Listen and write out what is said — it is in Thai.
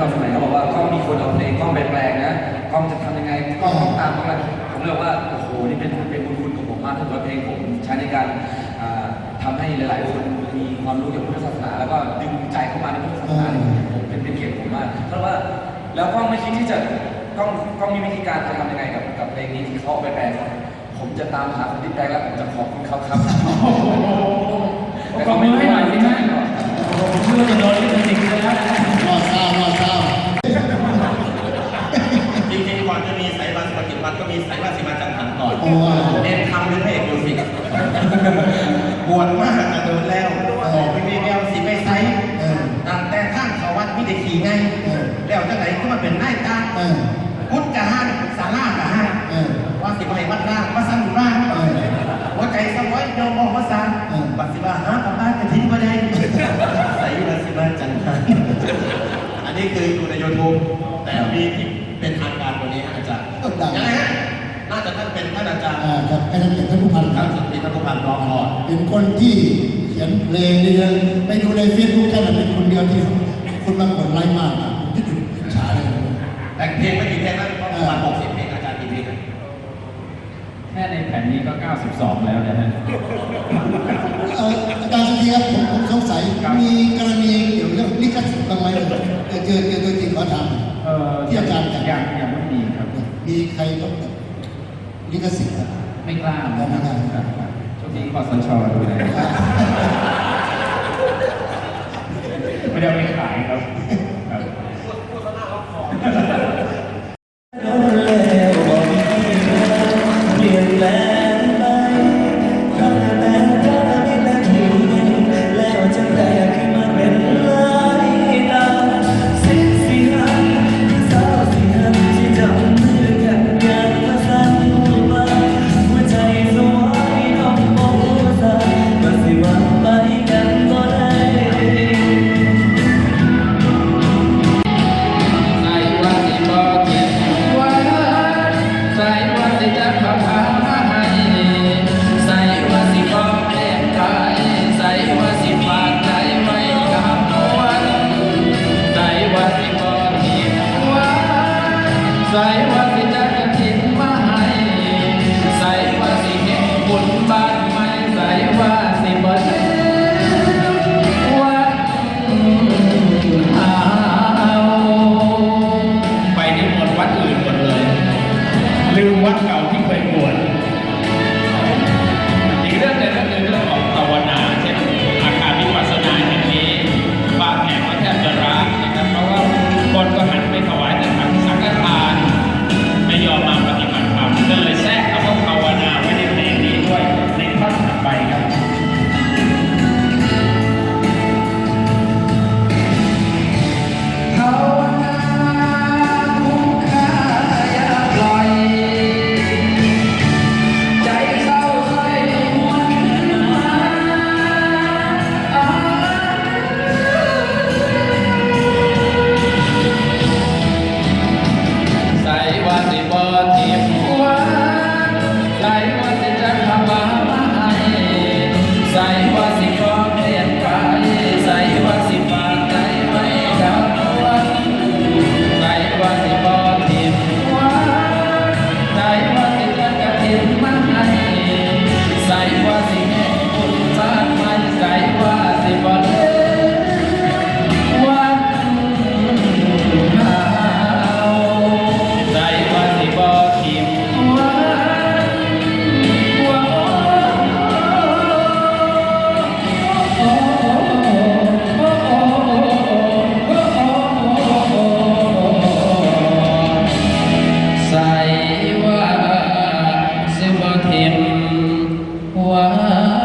ตอนสมัยเขาบอกว่ากล้องมีคนเอาเพลงกล้องไปแปลงนะกล้องจะทำยังไงกล้องต้องตามกล้องอะไรผมเลยบอกว่าโอ้โหนี่เป็นเป็นบุญคุณของผมมากที่ว่าเพลงผมใช้ในการอ่าทำให้หลายๆคนมีความรู้เกี่ยวกับพุทธศาสนาแล้วก็ดึงใจเข้ามาในพุทธศาสนาเนี่ยผมเป็นเป็นเกียรติผมมากเพราะว่าแล้วกล้องไม่คิดที่จะกล้องกล้องมีวิธีการจะทำยังไงกับกับเพลงนี้ที่เขาเอาไปแปลงผมจะตามหาคนที่แปลงแล้วผมจะขอบคุณเขาครับขอบมือให้หน่อยสิฮะผมเชื่อว่าจะโดนลิขสิทธิ์เลยแล้วนะ รอดเศร้ารอดเศร้า จริงๆก่อนจะมีสายวันสกิจวัตรก็มีสายวันสิมาจังหันก่อน โอ้ย เน้นทำเป็นพระเอกมิวสิก บวชมากจะโดนแล้วบอกพี่มีแววสิไปไซส์เออตั้งแต่ข้างเขาวัดมิได้ขี่ไงเออแล้วจังไหนก็มาเป็นนายตาเออพุทธกะห้างสารากับห้างเออว่าสิไปวัดร่างว่าสั่งร่างเออหัวใจสมอยโยมบอกว่าสั่งเออบัตรสิบาหากับบ้านกระทิ้งก็ได้ใส่บัตรสิบาจันทร์อันนี้คืออยู่ในยูทูบแต่มีที่เป็นทางการกว่านี้ฮะอาจารย์ก็ดังยังไงฮะน่าจะ ท่านเป็นท่านอาจารย์อ่าครับให้ท่านเกียรติท่านผู้พันคครัรับบสุดที่ท่านผู้พันร้องก่อนเป็นคนที่เขียนเพลงนี่นะไปดูในเฟซบุ๊กท่านนะเป็นคนเดียวที่คนบางคนไลค์มากนะผมที่ถึงช้าเลยแต่งเพลงไม่กี่เพลงนะประมาณหกสิบเพลงอาจารย์กี่เพลงนะแค่ในแผ่นนี้ก็ 92 แล้วนะฮะเอ่ออาจารย์สุธีครับผมผมสงสัยครับมีกรณีเกี่ยวกับเรื่องลิขสิทธิ์บ้างไหมเออเจอเจอตัวจริงเขาทเอ่อ ที่อาจารย์จัด ยังยังไม่มีครับำมีใครต้องแบบ ลิขสิทธิ์อะไม่กล้าไม่กล้าครับครับช่วงนี้คอสชดูแลไม่ได้เอาไปข ใส่ว่าสิจะทิ้งมาให้ใส่ว่าสิเห็นบุญบ้านไม่ใส่ว่าสิบด้วัดเอาไปนิมวัดอื่นหมดเลย ลืมวัดเก่าที่เคยบวช Amen. Ah.